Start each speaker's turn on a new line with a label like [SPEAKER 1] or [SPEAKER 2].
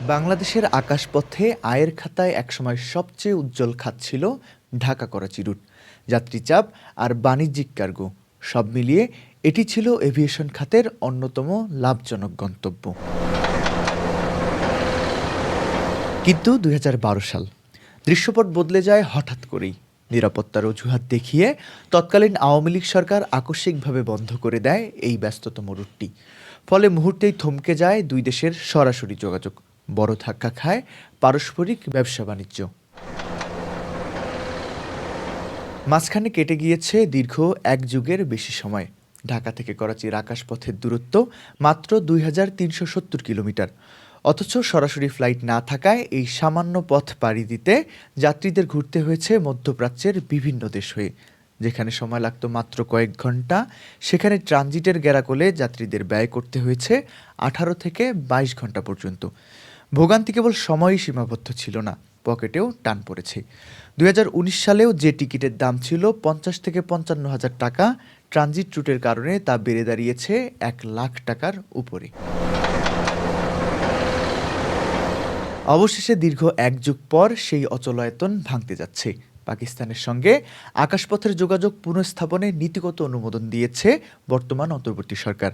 [SPEAKER 1] বাংলাদেশের আকাশপথে আয়ের খাতায় একসময় সবচেয়ে উজ্জ্বল খাত ছিল ঢাকা করাচি রুট। যাত্রীচাপ আর বাণিজ্যিক কার্গো, সব মিলিয়ে এটি ছিল এভিয়েশন খাতের অন্যতম লাভজনক গন্তব্য। কিন্তু দু হাজার বারো সাল, দৃশ্যপট বদলে যায় হঠাৎ করেই। নিরাপত্তার অজুহাত দেখিয়ে তৎকালীন আওয়ামী লীগ সরকার আকস্মিকভাবে বন্ধ করে দেয় এই ব্যস্ততম রুটটি। ফলে মুহূর্তেই থমকে যায় দুই দেশের সরাসরি যোগাযোগ। বড় ধাক্কা খায় পারস্পরিক ব্যবসা বাণিজ্য। মাঝখানে কেটে গিয়েছে দীর্ঘ এক যুগের বেশি সময়। ঢাকা থেকে করাচির আকাশপথের দূরত্ব মাত্র দুই হাজার তিনশো সত্তর কিলোমিটার। অথচ সরাসরি ফ্লাইট না থাকায় এই সামান্য পথ পাড়ি দিতে যাত্রীদের ঘুরতে হয়েছে মধ্যপ্রাচ্যের বিভিন্ন দেশ হয়ে। যেখানে সময় লাগতো মাত্র কয়েক ঘণ্টা, সেখানে ট্রানজিটের গেরাকলে যাত্রীদের ব্যয় করতে হয়েছে আঠারো থেকে বাইশ ঘণ্টা পর্যন্ত। ভোগান্তি কেবল সময়ই সীমাবদ্ধ ছিল না, পকেটেও টান পড়েছে। দু হাজার উনিশ সালেও যে টিকিটের দাম ছিল পঞ্চাশ থেকে পঞ্চান্ন হাজার টাকা, ট্রানজিট রুটের কারণে তা বেড়ে দাঁড়িয়েছে এক লাখ টাকার উপরে। অবশেষে দীর্ঘ এক যুগ পর সেই অচলায়তন ভাঙতে যাচ্ছে। পাকিস্তানের সঙ্গে আকাশপথের যোগাযোগ পুনঃস্থাপনে নীতিগত অনুমোদন দিয়েছে বর্তমান অন্তর্বর্তী সরকার।